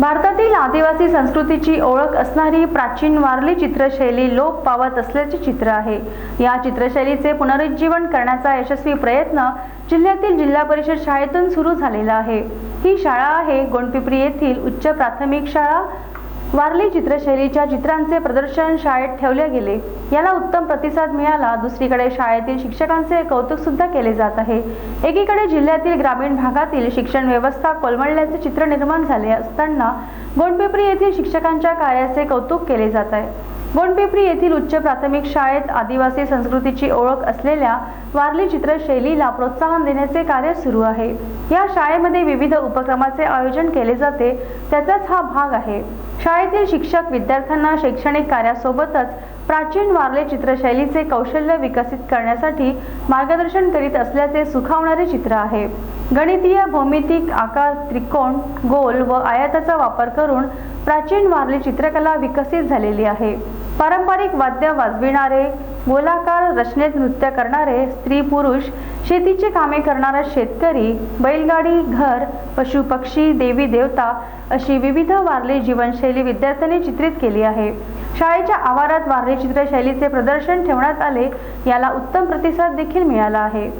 भारतातील आदिवासी संस्कृतीची ओळख असणारी प्राचीन वारली चित्रशैली लोप पावत असल्याचे चित्र आहे. या चित्रशैलीचे पुनरुज्जीवन करण्याचा यशस्वी प्रयत्न जिल्ह्यातील जिल्हा परिषद शाळेतून सुरू झालेला आहे. ही शाळा आहे गोंडपिपरी येथील उच्च प्राथमिक शाळा वारली चित्रशैलीच्या चित्रांचे प्रदर्शन शाळेत ठेवले गेले. याला उत्तम प्रतिसाद मिळाला. दुसरीकडे शाळेतील शिक्षकांचे कौतुक सुद्धा केले जात आहे. एकीकडे जिल्ह्यातील ग्रामीण भागातील शिक्षण व्यवस्था कोलमडल्याचे चित्र निर्माण झाले असताना गोंडपेपरी येथील शिक्षकांच्या कार्याचे कौतुक केले जात आहे. गोंडपिपरी येथील उच्च प्राथमिक शाळेत आदिवासी संस्कृतीची ओळख असलेल्या वारली चित्रशैलीला प्रोत्साहन देण्याचे कार्य सुरू आहे. या शाळेमध्ये विविध उपक्रमाचे आयोजन केले जाते. त्याचाच हा भाग आहे. शाळेतील शिक्षक विद्यार्थ्यांना शैक्षणिक कार्यासोबतच प्राचीन वारले चित्रशैलीचे कौशल्य विकसित करण्यासाठी मार्गदर्शन करीत असल्याचे सुखावणारे चित्र आहे. गणितीय भौमितिक आकार त्रिकोण गोल व आयताचा वापर करून प्राचीन वारली चित्रकला विकसित झालेली आहे. पारंपरिक वाद्य वाजविणारे गोलाकार रचनेत नृत्य करणारे स्त्री पुरुष शेतीची कामे करणारा शेतकरी बैलगाडी घर पशु पक्षी देवी देवता अशी विविध वारली जीवनशैली विद्यार्थ्यांनी चित्रित केली आहे. शाळेच्या आवारात वारली चित्रशैलीचे प्रदर्शन ठेवण्यात आले याला उत्तम प्रतिसाद देखील मिळाला आहे.